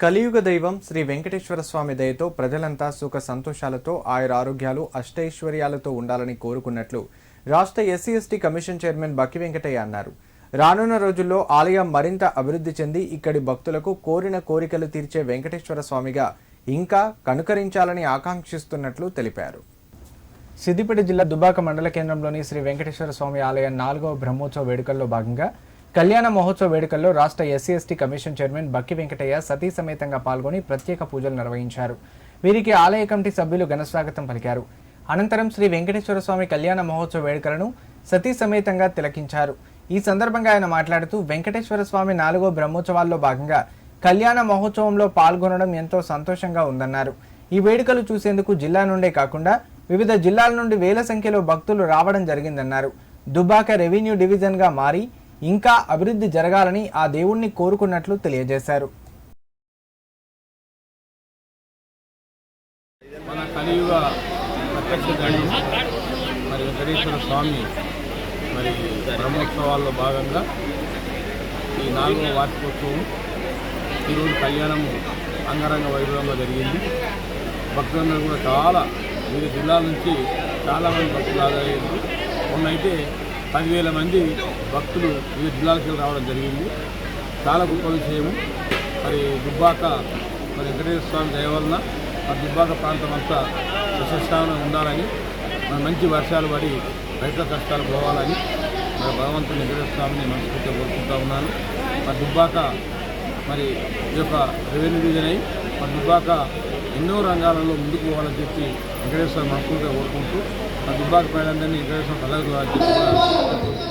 కలియుగ దైవం శ్రీ వెంకటేశ్వర స్వామి దయతో ప్రజలంతా సుఖ సంతోషాలతో ఆయుర ఆరోగ్యాలు అష్టైశ్వర్యాలతో ఉండాలని కోరుకున్నట్లు రాష్ట్ర SC ST commission chairman Bakki Venkataiah అన్నారు. రానున్న రోజుల్లో ఆలయం మరింత అభివృద్ధి చెంది ఇక్కడి భక్తులకు కోరిన కోరికలు తీర్చే వెంకటేశ్వర స్వామిగా ఇంకా కనుకరించాలని ఆకాంక్షిస్తున్నట్లు తెలిపారు. సిద్దిపేట జిల్లా దుబాక మండల కేంద్రంలోని శ్రీ వెంకటేశ్వర స్వామి ఆలయం నాలుగవ బ్రహ్మోత్సవ వేడుకల్లో భాగంగా కళ్యాణ మహోత్సవ వేడుకల్లో రాష్ట్ర SC ST commission chairman Bakki Venkataiah సతీ సమేతంగా పాల్గొని ప్రత్యేక పూజలు నిర్వహించారు. వీరికి ఆలయ కమిటీ సభ్యులు ఘనస్వాగతం పలికారు. అనంతరం శ్రీ వెంకటేశ్వర స్వామి కళ్యాణ మహోత్సవ వేడుకలను సతీ సమేతంగా తిలకించారు. ఈ సందర్భంగా ఆయన మాట్లాడుతూ వెంకటేశ్వర స్వామి నాలుగో బ్రహ్మోత్సవాల్లో భాగంగా కళ్యాణ మహోత్సవంలో పాల్గొనడం ఎంతో సంతోషంగా ఉందన్నారు. ఈ వేడుకలు చూసేందుకు జిల్లా నుండే కాకుండా వివిధ జిల్లాల నుండి వేల సంఖ్యలో భక్తులు రావడం జరిగిందన్నారు. దుబాక రెవెన్యూ డివిజన్గా మారి ఇంకా అభివృద్ధి జరగాలని ఆ దేవుణ్ణి కోరుకున్నట్లు తెలియజేశారు. మన కలియుగ ప్రత్యక్ష మరి వెంకటేశ్వర స్వామి మరి బ్రహ్మోత్సవాల్లో భాగంగా ఈ నాలుగవ వార్షికోత్సవం ఈరోజు కళ్యాణము అంగరంగ వైభవంగా జరిగింది. భక్తులందరూ కూడా చాలా వివిధ జిల్లాల నుంచి చాలామంది భక్తులు హాజరయ్యారు. మొన్నైతే పదివేల మంది భక్తులు వివిధ జిల్లాలకు రావడం జరిగింది. చాలా గొప్ప విషయము మరి దుబ్బాక మరి వెంకటేశ్వర స్వామి దయ వలన ఆ దుబ్బాక ప్రాంతం అంతా విశిష్టంగా ఉండాలని మరి మంచి వర్షాలు పడి రైతుల కష్టాలు పోవాలని మరి భగవంతుని వెంకటేశ్వర స్వామిని మనస్ఫూర్తిగా కోరుకుంటా ఉన్నాను. మరి దుబ్బాక మరి ఈ యొక్క రెవెన్యూ డివిజన్ అయి మరి దుబ్బాక ఎన్నో రంగాలలో ముందుకు పోవాలని చెప్పి వెంకటేశ్వర మనస్ఫూర్తిగా కోరుకుంటూ ఆ దుబ్బాక ప్రజలందరినీ వెంకటేశ్వర కలగదు అని చెప్పి